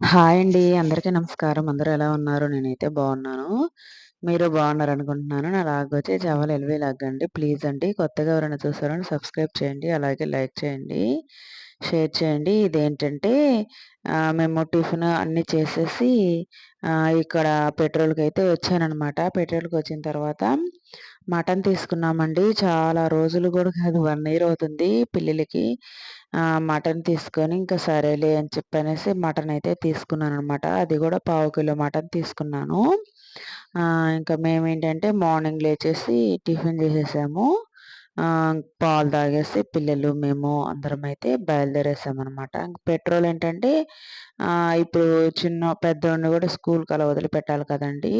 Hi అండి. అందరికీ నమస్కారం. అందరూ ఎలా ఉన్నారు? నేనైతే బాగున్నాను. మీరు బాగున్నారనుకుంటున్నాను. నా వచ్చి జవల్ ఎల్‌వి లాగ్ అండి. ప్లీజ్ అండి కొత్తగా ఎవరైనా చూసారని సబ్స్క్రైబ్ చేయండి. అలాగే లైక్ చేయండి. షేర్ చేయండి. ఇదేంటంటే మేము టిఫిన్ అన్నీ చేసేసి ఇక్కడ పెట్రోల్కి అయితే వచ్చానమాట వచ్చాననమాట. పెట్రోల్‌కొచ్చిన తర్వాత మటన్ తీసుకున్నామండి. చాలా రోజులు కూడా కాదు వన్ ఇయర్ అవుతుంది పిల్లలకి మటన్ తీసుకొని ఇంకా సరేలే అని చెప్పనేసి మటన్ అయితే తీసుకున్నాను అనమాట అది కూడా పావు కిలో మటన్ తీసుకున్నాను. ఇంకా మేమేంటంటే మార్నింగ్ లేచేసి టిఫిన్ చేసేసాము. పాలు తాగేసి పిల్లలు, మేము అందరం అయితే బయలుదేరేసాం అనమాట ఇంకా పెట్రోల్ ఏంటంటే ఇప్పుడు చిన్న పెద్దోడిని కూడా స్కూల్‌కి అలా వదిలిపెట్టాలి కదండీ!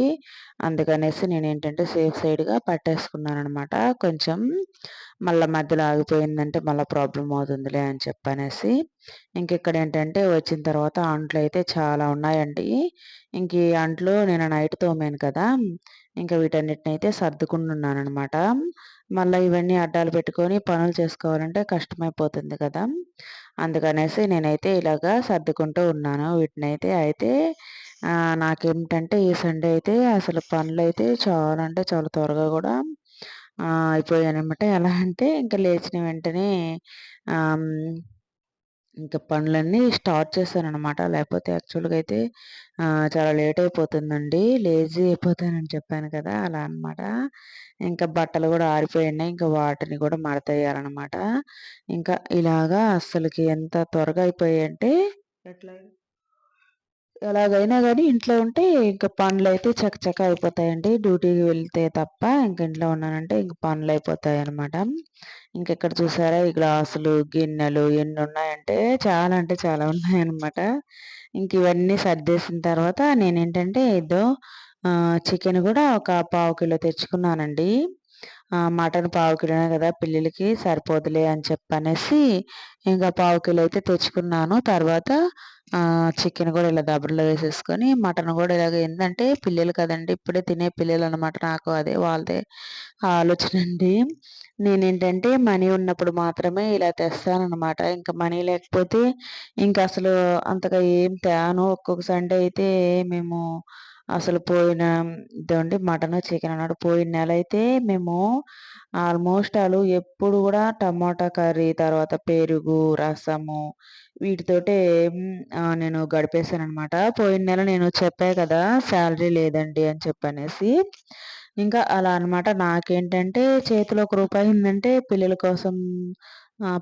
అందుకనేసి నేను ఏంటంటే సేఫ్ సైడ్‌గా పట్టేసుకున్నాను అనమాట కొంచెం మళ్ళా మధ్యలో ఆగిపోయిందంటే మళ్ళీ ప్రాబ్లమ్ అవుతుందిలే అని చెప్పనేసి. ఇంకిక్కడేంటంటే వచ్చిన తర్వాత అంట్లు అయితే చాలా ఉన్నాయండి. ఇంక ఈ అంట్లు నేను నైట్ తోమాను కదా! ఇంకా వీటన్నిటిని అయితే సర్దుకుంటున్నాను అనమాట మళ్ళీ ఇవన్నీ అడ్డాలు పెట్టుకొని పనులు చేసుకోవాలంటే కష్టమైపోతుంది కదా! అందుకనేసి నేనైతే ఇలాగా సర్దుకుంటూ ఉన్నాను వీటినైతే. అయితే నాకేమిటంటే ఈ సండే అయితే అసలు పనులైతే చాలా అంటే చాలా త్వరగా కూడా ఆహ్, అయిపోయాయనమాట. ఎలా అంటే ఇంకా లేచిన వెంటనే ఇంకా పనులన్నీ స్టార్ట్ చేశాననమాట. లేకపోతే యాక్చువల్‌గా అయితే చాలా లేట్ అయిపోతుందండి. లేజీ అయిపోతానని చెప్పాను కదా! అలా అనమాట. ఇంకా బట్టలు కూడా ఆరిపోయినాయి ఇంకా వాటిని కూడా మడతేయాలనమాట. ఇంకా ఇలాగా అస్సలకి ఎంత త్వరగా అయిపోయాయంటే ఎట్లా ఎలాగైనా కానీ ఇంట్లో ఉంటే ఇంక పనులైతే చకచకా అయిపోతాయండి. డ్యూటీకి వెళ్తే తప్ప ఇంక ఇంట్లో ఉన్నానంటే ఇంక పనులయిపోతాయనమాట. ఇంకిక్కడ చూసారా ఈ గ్లాసులు, గిన్నెలు ఎన్ని ఉన్నాయంటే చాలా అంటే చాలా ఉన్నాయనమాట. ఇంక ఇవన్నీ సర్దేసిన తర్వాత నేనేంటంటే ఏదో చికెన్ కూడా ఒక పావు కిలో తెచ్చుకున్నానండి. మటన్ పావు కిలోనే కదా పిల్లలకి సరిపోదులే అని చెప్పనేసి ఇంకా పావు కిలో అయితే తెచ్చుకున్నాను. తర్వాత చికెన్ కూడా ఇలా దబరలో వేసేసుకొని మటన్ కూడా ఇలాగ ఏంటంటే పిల్లలు కదండి ఇప్పుడే తినే పిల్లలు అనమాట నాకు అదే వాళ్ళదే ఆలోచన అండి నేనేంటంటే మనీ ఉన్నప్పుడు మాత్రమే ఇలా తెస్తానమాట ఇంకా మనీ లేకపోతే ఇంకా అసలు అంతగా ఏం తేను. ఒక్కొక్క సండే అయితే మేము అసలు పోయిన ఇదండి మటన్ చికెన్ అన్నట్టు పోయిన నెల అయితే మేము ఆల్మోస్ట్ ఆలు ఎప్పుడు కూడా టమాటా కర్రీ, తర్వాత పెరుగు, రసము వీటితోటే నేను గడిపేసాననమాట. పోయిన నెల నేను చెప్పా కదా! శాలరీ లేదండి అని చెప్పనేసి. ఇంకా అలా అనమాట. నాకేంటంటే చేతిలో ఒక రూపాయి ఉందంటే పిల్లల కోసం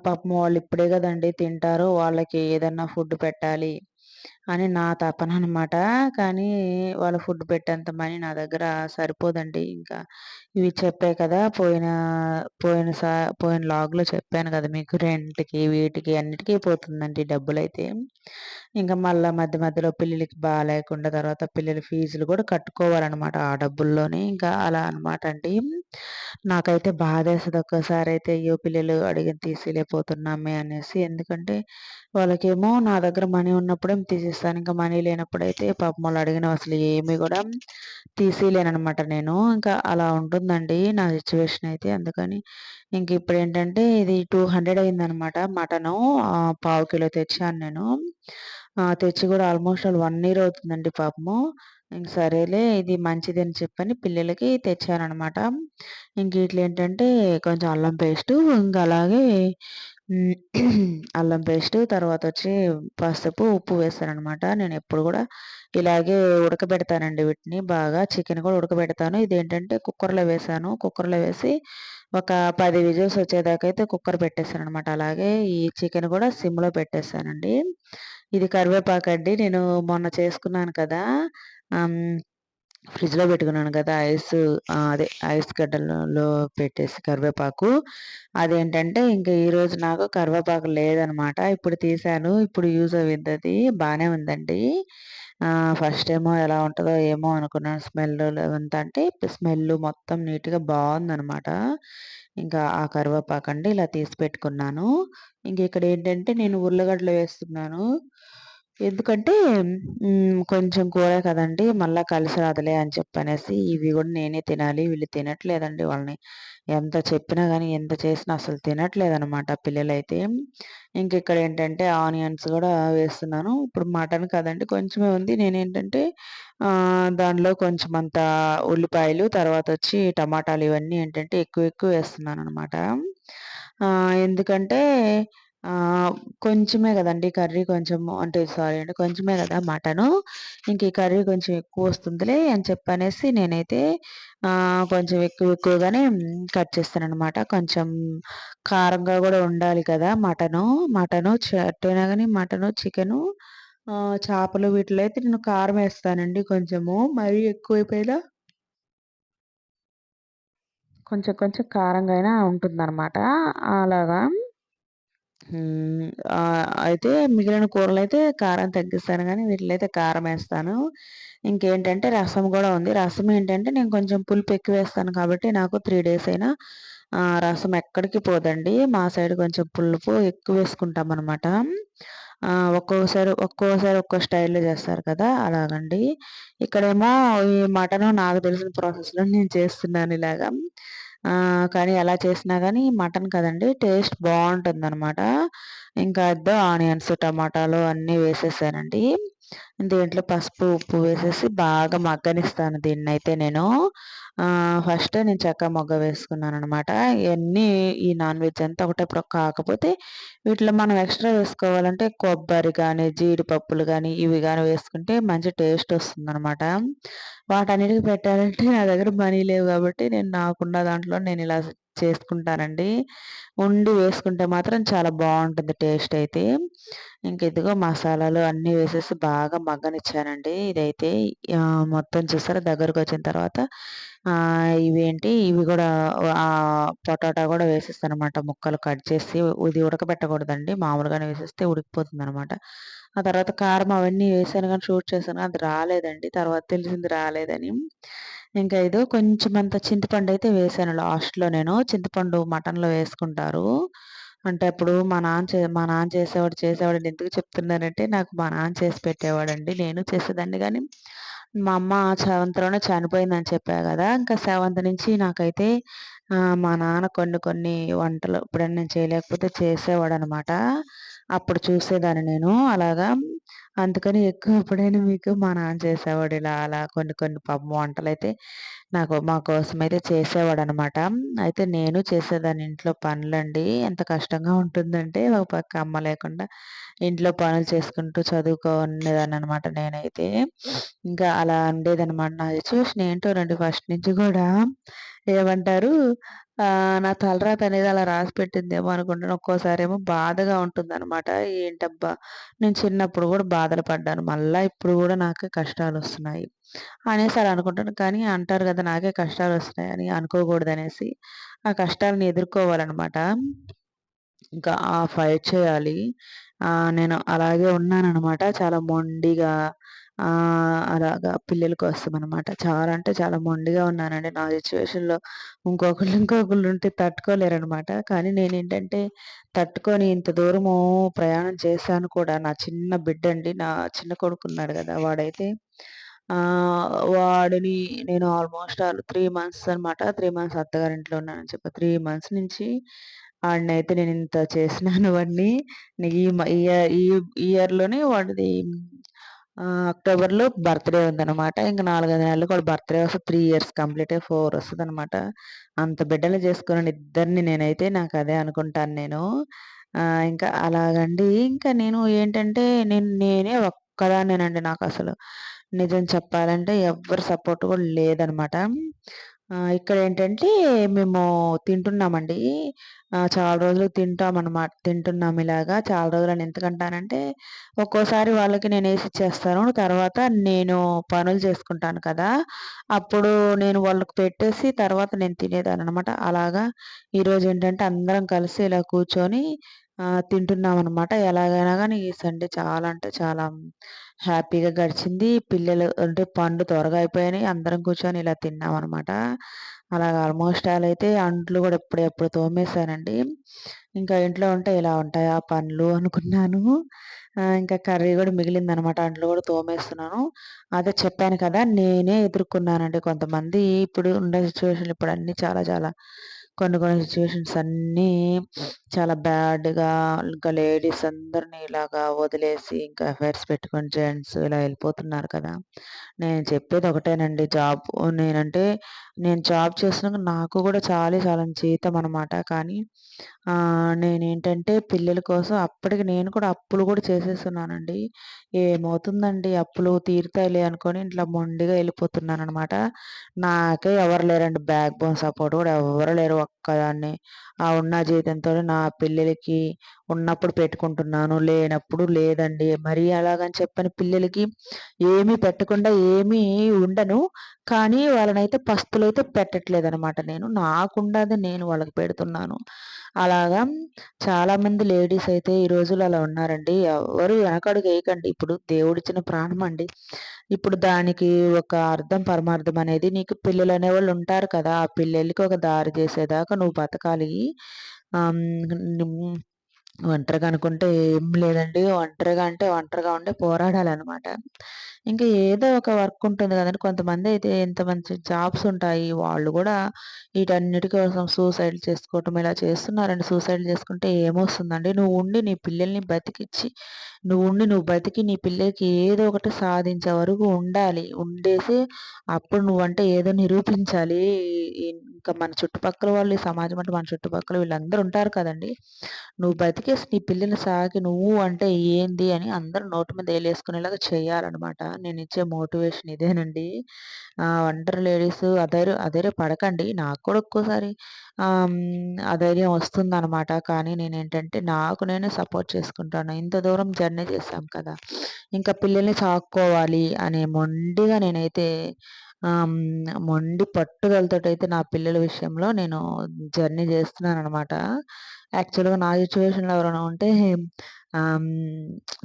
పాపం వాళ్ళు ఇప్పుడే కదండి తింటారు. వాళ్ళకి ఏదన్నా ఫుడ్ పెట్టాలి అని నా తపన అనమాట కానీ వాళ్ళ ఫుడ్ పెట్టేంత మనీ నా దగ్గర సరిపోదండి. ఇంకా ఇవి చెప్పే కదా! పోయిన పోయిన సా పోయిన లాగ్‌లో చెప్పాను కదా మీకు రెంట్‌కి, వీటికి అన్నిటికి పోతుందండి డబ్బులు అయితే ఇంకా మళ్ళీ మధ్య మధ్యలో పిల్లలకి బాగాలేకుండా తర్వాత పిల్లల ఫీజులు కూడా కట్టుకోవాలన్నమాట ఆ డబ్బుల్లోనే. ఇంకా అలా అనమాట అండి. నాకైతే బాధేస్తుంది ఒక్కసారి అయితే అయ్యో! పిల్లలు అడిగిన తీసేయలేకపోతున్నామే అనేసి. ఎందుకంటే వాళ్ళకేమో నా దగ్గర మనీ ఉన్నప్పుడేమో తీస్తాను ఇంకా మనీ లేనప్పుడైతే పాపం వాళ్ళు అడిగిన అసలు ఏమి కూడా తీసియలేననమాట నేను. ఇంకా అలా ఉంటుందండి నా సిచ్యువేషన్ అయితే. అందుకని ఇంక ఇప్పుడు ఏంటంటే ఇది 200 అయిందనమాట మటను. పావు కిలో తెచ్చాను నేను. తెచ్చి కూడా ఆల్మోస్ట్ ఆల్ వన్ ఇయర్ అవుతుందండి పాపము. ఇంక సరేలే ఇది మంచిది అని చెప్పని పిల్లలకి తెచ్చానమాట ఇంక ఈట్లేంటంటే కొంచెం అల్లం పేస్టు, ఇంకా అలాగే అల్లం పేస్ట్ తర్వాత వచ్చి పసుపు, ఉప్పు వేసారనమాట నేను ఎప్పుడు కూడా ఇలాగే ఉడకబెడతానండి వీటిని బాగా. చికెన్ కూడా ఉడకబెడతాను. ఇదేంటంటే కుక్కర్‌లో వేసాను కుక్కర్‌లో వేసి ఒక పది విజిల్స్ వచ్చేదాకైతే కుక్కర్ పెట్టేసాననమాట. అలాగే ఈ చికెన్ కూడా సిమ్‌లో పెట్టేసానండి. ఇది కరివేపాకండి. నేను మొన్న చేసుకున్నాను కదా! ఫ్రిడ్జ్‌లో పెట్టుకున్నాను కదా! ఐస్ అదే ఐస్ గడ్డలలో పెట్టేసి కరివేపాకు. అదేంటంటే ఇంక ఈరోజు నాకు కరివేపాకు లేదనమాట. ఇప్పుడు తీసాను ఇప్పుడు యూజ్ అవుతుంది బాగానే ఉందండి. ఫస్ట్ ఏమో ఎలా ఉంటుందో ఏమో అనుకున్నాను స్మెల్ అదంతా అంటే స్మెల్ మొత్తం నీట్‌గా బాగుందనమాట ఇంకా ఆ కరివేపాకు అండి ఇలా తీసి పెట్టుకున్నాను. ఇంక ఇక్కడేంటంటే నేను ఉర్లగడ్డలు వేస్తున్నాను. ఎందుకంటే కొంచెం కూరే కదండి మళ్ళీ కలిసి రాదులే అని చెప్పనేసి ఇవి కూడా నేనే తినాలి. వీళ్ళు తినట్లేదండి వాళ్ళని ఎంత చెప్పినా కానీ ఎంత చేసినా అసలు తినట్లేదనమాట పిల్లలైతే. ఇంక ఇక్కడ ఏంటంటే ఆనియన్స్ కూడా వేస్తున్నాను. ఇప్పుడు మటన్ కదండి కొంచెమే ఉంది. నేనేంటంటే దానిలో కొంచెం అంత ఉల్లిపాయలు, తర్వాత వచ్చి టమాటాలు ఇవన్నీ ఏంటంటే ఎక్కువ ఎక్కువ వేస్తున్నాను అనమాట ఎందుకంటే కొంచెమే కదండి కర్రీ కొంచెం అంటే సారీ అండి కొంచెమే కదా మటను. ఇంక ఈ కర్రీ కొంచెం ఎక్కువ వస్తుందిలే అని చెప్పనేసి నేనైతే కొంచెం ఎక్కువ ఎక్కువగానే కట్ చేస్తాననమాట. కొంచెం కారంగా కూడా ఉండాలి కదా మటను. మటను ఎట్టైనా కానీ మటను, చికెను, చేపలు వీటిలో అయితే నేను కారం వేస్తానండి కొంచెము. మరీ ఎక్కువైపోయినా కొంచెం కొంచెం కారంగా అయినా ఉంటుందన్నమాట అలాగా అయితే మిగిలిన కూరలు అయితే కారం తగ్గిస్తాను కానీ వీటిలో అయితే కారం వేస్తాను. ఇంకేంటంటే రసం కూడా ఉంది. రసం ఏంటంటే నేను కొంచెం పులుపు ఎక్కువ వేస్తాను కాబట్టి నాకు త్రీ డేస్ అయినా రసం ఎక్కడికి పోదండి. మా సైడ్ కొంచెం పులుపు ఎక్కువ వేసుకుంటామనమాట. ఒక్కొక్కసారి ఒక్కోసారి ఒక్కో స్టైల్‌లో చేస్తారు కదా! అలాగండి. ఇక్కడేమో ఈ మటను నాకు తెలిసిన ప్రాసెస్‌లో నేను చేస్తున్నాను ఇలాగా. కానీ ఎలా చేసినా కానీ మటన్ కదండి టేస్ట్ బాగుంటుంది అనమాట ఇంకా అద్దో ఆనియన్స్, టమాటాలు అన్నీ వేసేసానండి. దీంట్లో పసుపు, ఉప్పు వేసేసి బాగా మగ్గనిస్తాను దీన్ని అయితే నేను. ఫస్ట్ నేను చెక్క మొగ్గ వేసుకున్నాననమాట. ఇవన్నీ ఈ నాన్ వెజ్ అంతా ఒకటే కాకపోతే వీటిలో మనం ఎక్స్ట్రా వేసుకోవాలంటే కొబ్బరి కానీ, జీడిపప్పులు కానీ ఇవి కానీ వేసుకుంటే మంచి టేస్ట్ వస్తుందనమాట. వాటన్నిటికి పెట్టాలంటే నా దగ్గర మనీ లేవు కాబట్టి నేను నాకున్న దాంట్లో నేను ఇలా చేసుకుంటానండి. ఉండి వేసుకుంటే మాత్రం చాలా బాగుంటుంది టేస్ట్ అయితే. ఇంక ఇదిగో మసాలాలు అన్నీ వేసేసి బాగా మగ్గనిచ్చానండి. ఇదైతే మొత్తం చూసారా వచ్చిన తర్వాత ఇవేంటి ఇవి కూడా పొటాటో కూడా వేసేస్తాను అనమాట ముక్కలు కట్ చేసి ఇది ఉడకబెట్టకూడదండి. మామూలుగానే వేసేస్తే ఉడికిపోతుందనమాట. ఆ తర్వాత కారం అవన్నీ వేసాను కానీ షూట్ చేశాను అది రాలేదండి. తర్వాత తెలిసింది రాలేదని. ఇంకా ఇదో కొంచెం అంత చింతపండు అయితే వేసాను లాస్ట్‌లో నేను. చింతపండు మటన్‌లో వేసుకుంటారు. అంటే అప్పుడు మా నాన్న చే మా నాన్న చేసేవాడు చేసేవాడు ఎందుకు చెప్తున్నానంటే నాకు మా నాన్న చేసి పెట్టేవాడండి. నేను చేసేదాన్ని కానీ మా అమ్మ సెవెంత్‌లోనే చనిపోయిందని చెప్పా కదా! ఇంకా సెవెంత్ నుంచి నాకైతే మా నాన్న కొన్ని కొన్ని వంటలు ఎప్పుడైనా నేను చేయలేకపోతే చేసేవాడనమాట. అప్పుడు చూసేదాన్ని నేను అలాగా. అందుకని ఎక్కువ ఎప్పుడైనా మీకు మా నాన్న చేసేవాడు ఇలా అలా కొన్ని కొన్ని పాపం వంటలైతే నాకు మా కోసం అయితే చేసేవాడనమాట. అయితే నేను చేసేదాన్ని ఇంట్లో పనులండి. ఎంత కష్టంగా ఉంటుందంటే ఒక పక్క అమ్మ లేకుండా ఇంట్లో పనులు చేసుకుంటూ చదువుకునేదాన్ననమాట నేనైతే. ఇంకా అలా ఉండేదనమాట నా సిచ్యువేషన్ ఏంటోనండి ఫస్ట్ నుంచి కూడా ఏమంటారు నా తలరాత అనేది అలా రాసి పెట్టిందేమో అనుకుంటాను. ఒక్కోసారేమో బాధగా ఉంటుందనమాట. ఏంటబ్బా! నేను చిన్నప్పుడు కూడా బాధలు పడ్డాను. మళ్ళీ ఇప్పుడు కూడా నాకే కష్టాలొస్తున్నాయి. అనేసి అలా అనుకుంటాను. కానీ అంటారు కదా! నాకే కష్టాలు వస్తున్నాయని అనుకోకూడదనేసి ఆ కష్టాలను ఎదుర్కోవాలనమాట. ఇంకా ఆ ఫైట్ చేయాలి. నేను అలాగే ఉన్నానన్నమాట చాలా మొండిగా అలాగా పిల్లల కోసం అనమాట. చాలా అంటే చాలా మొండిగా ఉన్నానండి. నా సిచ్యువేషన్‌లో ఇంకొకళ్ళు ఇంకొకళ్ళు ఉంటే తట్టుకోలేరనమాట. కానీ నేను ఏంటంటే తట్టుకొని ఇంత దూరము ప్రయాణం చేశాను కూడా. నా చిన్న బిడ్డండి. నా చిన్న కొడుకున్నాడు కదా! వాడైతే వాడిని నేను ఆల్మోస్ట్ ఆల్ త్రీ మంత్స్ అనమాట. త్రీ మంత్స్ అత్తగారింట్లో ఉన్నానని చెప్పి త్రీ మంత్స్ నుంచి ఆడినైతే నేను ఇంత చేసినాను వాడిని. ఈ మ ఇయర్ ఈ ఇయర్‌లోనే వాడిది అక్టోబర్‌లో బర్త్‌డే ఉందన్నమాట ఇంక 4, 5 నెలలకు బర్త్‌డే వస్తే త్రీ ఇయర్స్ కంప్లీట్ అయ్యి 4 వస్తదనమాట. అంత బిడ్డలు చేసుకున్నాను ఇద్దరిని నేనైతే. నాకు అదే అనుకుంటాను నేను. ఇంకా అలాగండి. ఇంకా నేను ఏంటంటే నేను నేనే ఒక్కదాన్నేనండి అసలు నిజం చెప్పాలంటే ఎవరి సపోర్ట్ కూడా లేదనమాట. ఇక్కడ ఏంటంటే మేము తింటున్నామండి. చాలా రోజులు తింటాం అనమాట తింటున్నాం ఇలాగా. చాలా రోజులని ఎందుకంటానంటే, ఒక్కోసారి వాళ్ళకి నేను వేసి ఇచ్చేస్తాను తర్వాత నేను పనులు చేసుకుంటాను కదా! అప్పుడు నేను వాళ్ళకి పెట్టేసి తర్వాత నేను తినేదాన్ననమాట. అలాగా ఈరోజు ఏంటంటే అందరం కలిసి ఇలా కూర్చొని తింటున్నాం అనమాట ఎలాగైనా కానీ ఈ సండే చాలా అంటే చాలా హ్యాపీగా గడిచింది. పిల్లలు అంటే పండ్లు త్వరగా అయిపోయినాయి. అందరం కూర్చొని ఇలా తిన్నాం అనమాట అలాగా ఆల్మోస్ట్ ఆల్ అయితే అంట్లు కూడా ఎప్పుడెప్పుడు తోమేసానండి. ఇంకా ఇంట్లో ఉంటే ఇలా ఉంటాయా పండ్లు అనుకున్నాను. ఇంకా కర్రీ గూడా మిగిలిందనమాట. అంట్లు కూడా తోమేస్తున్నాను. అదే చెప్పాను కదా! నేనే ఎదుర్కొన్నానండి. కొంతమంది ఇప్పుడు ఉండే సిచ్యువేషన్ ఇప్పుడు అన్నీ చాలా చాలా కొన్ని కొన్ని సిచ్యువేషన్స్ అన్నీ చాలా బ్యాడ్‌గా ఇంకా లేడీస్ అందరిని ఇలాగా వదిలేసి ఇంకా అఫైర్స్ పెట్టుకొని జెంట్స్ ఇలా వెళ్ళిపోతున్నారు కదా! నేను చెప్పేది ఒకటేనండి జాబ్ నేనంటే నేను జాబ్ చేస్తున్నాక నాకు కూడా చాలా చాలా జీతం అనమాట. కానీ నేనేంటంటే పిల్లల కోసం అప్పటికి నేను కూడా అప్పులు కూడా చేసేస్తున్నానండి ఏమవుతుందండి అప్పులు తీరుతాయిలే అనుకొని ఇట్లా మొండిగా వెళ్ళిపోతున్నాననమాట. నాకే ఎవరు లేరండి బ్యాక్ బోన్ సపోర్ట్ కూడా ఎవ్వరు లేరు ఒక్కదాన్ని ఆ ఉన్న జీతంతో నా పిల్లలకి ఉన్నప్పుడు పెట్టుకుంటున్నాను. లేనప్పుడు లేదండి. మరీ అలాగని చెప్పని పిల్లలకి ఏమీ పెట్టకుండా ఏమీ ఉండను. కానీ వాళ్ళనైతే పస్తులైతే పెట్టట్లేదనమాట నేను. నాకుండేది నేను వాళ్ళకి పెడుతున్నాను. అలాగా చాలామంది లేడీస్ అయితే ఈ రోజులు అలా ఉన్నారండి. ఎవరు వెనకడుగు వేయకండి ఇప్పుడు దేవుడిచ్చిన ప్రాణం అండి. ఇప్పుడు దానికి ఒక అర్థం, పరమార్థం అనేది నీకు పిల్లలు అనేవాళ్ళు ఉంటారు కదా! ఆ పిల్లలకి ఒక దారి చేసేదాకా నువ్వు బతకాలి. ఒంటరిగా అనుకుంటే ఏం లేదండి. ఒంటరిగా అంటే ఒంటరిగా ఉండి పోరాడాలన్నమాట ఇంకా ఏదో ఒక వర్క్ ఉంటుంది కదండీ! కొంతమంది అయితే ఎంత మంచి జాబ్స్ ఉంటాయి. వాళ్ళు కూడా వీటన్నిటి కోసం సూసైడ్ చేసుకోవటం ఇలా చేస్తున్నారండి. సూసైడ్ చేసుకుంటే ఏమొస్తుందండి? నువ్వు ఉండి నీ పిల్లల్ని బతికిచ్చి నువ్వు ఉండి నువ్వు బతికి నీ పిల్లలకి ఏదో ఒకటి సాధించే వరకు ఉండాలి. ఉండేసి అప్పుడు నువ్వంటే ఏదో నిరూపించాలి. ఇంకా మన చుట్టుపక్కల వాళ్ళు సమాజం అంటే మన చుట్టుపక్కల వీళ్ళందరూ ఉంటారు కదండి నువ్వు బతికేసి నీ పిల్లల్ని సాకి నువ్వు అంటే ఏంది అని అందరూ నోటి మీద వేలేసుకునేలాగా చేయాలన్నమాట నేను ఇచ్చే మోటివేషన్ ఇదేనండి. వండర్ లేడీస్ అధైర్యం అధైర్య పడకండి. నాకు కూడా ఒక్కోసారి అధైర్యం వస్తుందనమాట. కానీ నేనేంటంటే నాకు నేనే సపోర్ట్ చేసుకుంటాను. ఇంత దూరం జర్నీ చేశాం కదా! ఇంకా పిల్లల్ని సాక్కోవాలి అనే మొండిగా నేనైతే మొండి పట్టుదలతోటైతే నా పిల్లల విషయంలో నేను జర్నీ చేస్తున్నాను అనమాట యాక్చువల్‌గా నా సిచ్యువేషన్‌లో ఎవరైనా ఉంటే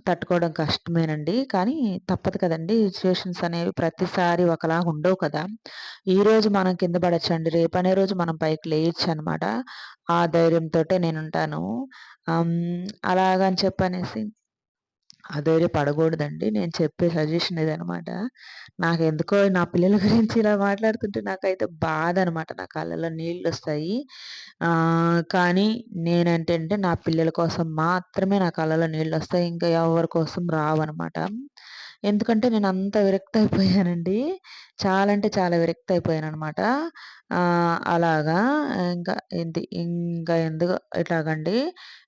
తట్టుకోవడం కష్టమేనండి. కానీ తప్పదు కదండి సిచ్యువేషన్స్ అనేవి ప్రతిసారి ఒకలాగా ఉండవు కదా! ఈరోజు మనం కింద పడొచ్చండి. రేపనే రోజు మనం పైకి లేయచ్చు అనమాట ఆ ధైర్యంతో నేనుంటాను. అలాగని చెప్పనేసి పడకూడదండి నేను చెప్పే సజెషన్ ఇదనమాట. నాకెందుకో నా పిల్లల గురించి ఇలా మాట్లాడుతుంటే నాకైతే బాధ అనమాట. నా కళ్ళలో నీళ్ళు వస్తాయి కానీ నేనంటే నా పిల్లల కోసం మాత్రమే నా కళ్ళలో నీళ్ళు వస్తాయి ఇంకా ఎవరి కోసం రావనమాట. ఎందుకంటే నేను అంత విరక్త అయిపోయానండి. చాలా అంటే చాలా విరక్త అయిపోయాను అనమాట అలాగా ఇంకా ఏంటి ఇంకా ఎందుకు ఇట్లాగండి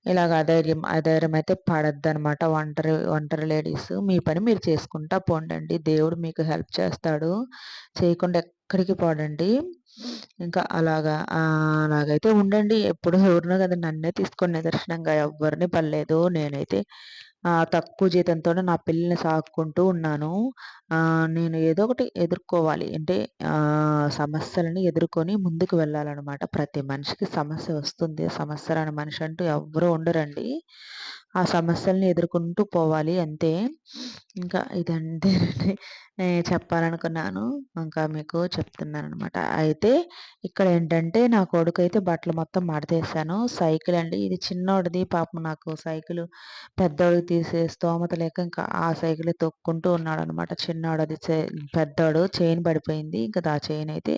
ఇలాగ అధైర్యం అధైర్యం అయితే పడద్దనమాట ఒంటరి ఒంటరి లేడీస్ మీ పని మీరు చేసుకుంటా పోండండి. దేవుడు మీకు హెల్ప్ చేస్తాడు. చేయకుండా ఎక్కడికి పోడండి. ఇంకా అలాగా అలాగైతే ఉండండి. ఎప్పుడు ఎవరినో కదా నన్నే తీసుకొని నిదర్శనంగా ఎవ్వరిని పర్లేదు నేనైతే తక్కువ జీతంతోనే నా పిల్లల్ని సాకుంటూ ఉన్నాను. నేను ఏదో ఒకటి ఎదుర్కోవాలి. అంటే సమస్యలని ఎదుర్కొని ముందుకు వెళ్ళాలన్నమాట ప్రతి మనిషికి సమస్య వస్తుంది. సమస్య రాని మనిషి అంటూ ఎవ్వరూ ఉండరండి. ఆ సమస్యల్ని ఎదుర్కొంటూ పోవాలి అంతే. ఇంకా ఇదంతేనండి చెప్పాలనుకున్నాను. ఇంకా మీకు చెప్తున్నాను అనమాట అయితే ఇక్కడ ఏంటంటే నా కొడుకు అయితే బట్టలు మొత్తం మడతేసాను. సైకిల్ అండి. ఇది చిన్నోడిది పాపం నాకు సైకిల్ పెద్దోడికి తీసే స్తోమత లేక ఇంకా ఆ సైకిల్ తొక్కుంటూ ఉన్నాడనమాట. చిన్నోడది పెద్దోడు చైన్ పడిపోయింది. ఇంకా ఆ చైన్ అయితే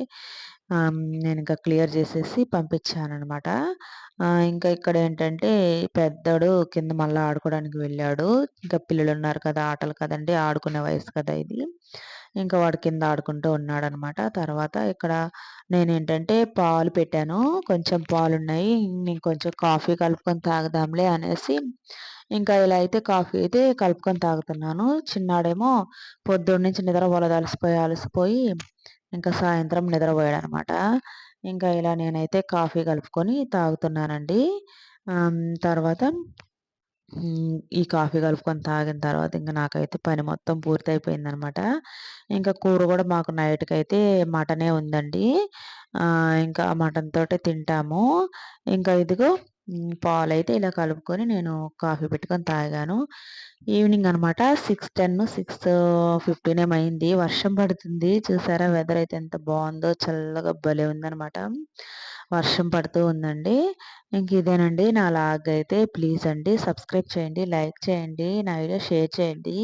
నేను ఇంకా క్లియర్ చేసేసి పంపించాను అనమాట ఇంకా ఇక్కడ ఏంటంటే పెద్దడు కింద మళ్ళీ ఆడుకోవడానికి వెళ్ళాడు. ఇంకా పిల్లలు ఉన్నారు కదా! ఆటలు కదండి ఆడుకునే వయసు కదా ఇది. ఇంకా వాడు కింద ఆడుకుంటూ ఉన్నాడనమాట. తర్వాత ఇక్కడ నేనేంటంటే పాలు పెట్టాను. కొంచెం పాలు ఉన్నాయి నేను కొంచెం కాఫీ కలుపుకొని తాగుదాంలే అనేసి ఇంకా ఇలా అయితే కాఫీ అయితే కలుపుకొని తాగుతున్నాను. చిన్నాడేమో పొద్దున్న నుంచి నిద్ర వలదలసిపోయి అలసిపోయి అలసిపోయి ఇంకా సాయంత్రం నిద్రపోయాడు అనమాట ఇంకా ఇలా నేనైతే కాఫీ కలుపుకొని తాగుతున్నానండి. తర్వాత ఈ కాఫీ కలుపుకొని తాగిన తర్వాత ఇంకా నాకైతే పని మొత్తం పూర్తయిపోయిందనమాట. ఇంకా కూర కూడా మాకు నైట్‌కైతే మటనే ఉందండి. ఇంకా మటన్ తోటే తింటాము. ఇంకా ఇదిగో పాలు అయితే ఇలా కలుపుకొని నేను కాఫీ పెట్టుకొని తాగాను. ఈవినింగ్ అనమాట 6:10, 6:15 ఏమో అయింది. వర్షం పడుతుంది. చూసారా వెదర్ అయితే ఎంత బాగుందో చల్లగా భలే ఉందనమాట. వర్షం పడుతూ ఉందండి. ఇంక ఇదేనండి నా లాగ్ అయితే. ప్లీజ్ అండి సబ్స్క్రైబ్ చేయండి, లైక్ చేయండి, నా వీడియో షేర్ చేయండి.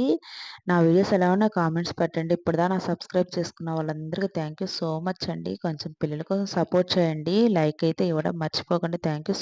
నా వీడియోస్ ఎలా ఉన్నా కామెంట్స్ పెట్టండి. ఇప్పటిదాకా సబ్స్క్రైబ్ చేసుకున్న వాళ్ళందరికీ థ్యాంక్ యూ సో మచ్ అండి. కొంచెం పిల్లల కోసం సపోర్ట్ చేయండి. లైక్ అయితే ఇవ్వడం మర్చిపోకండి. Thank you so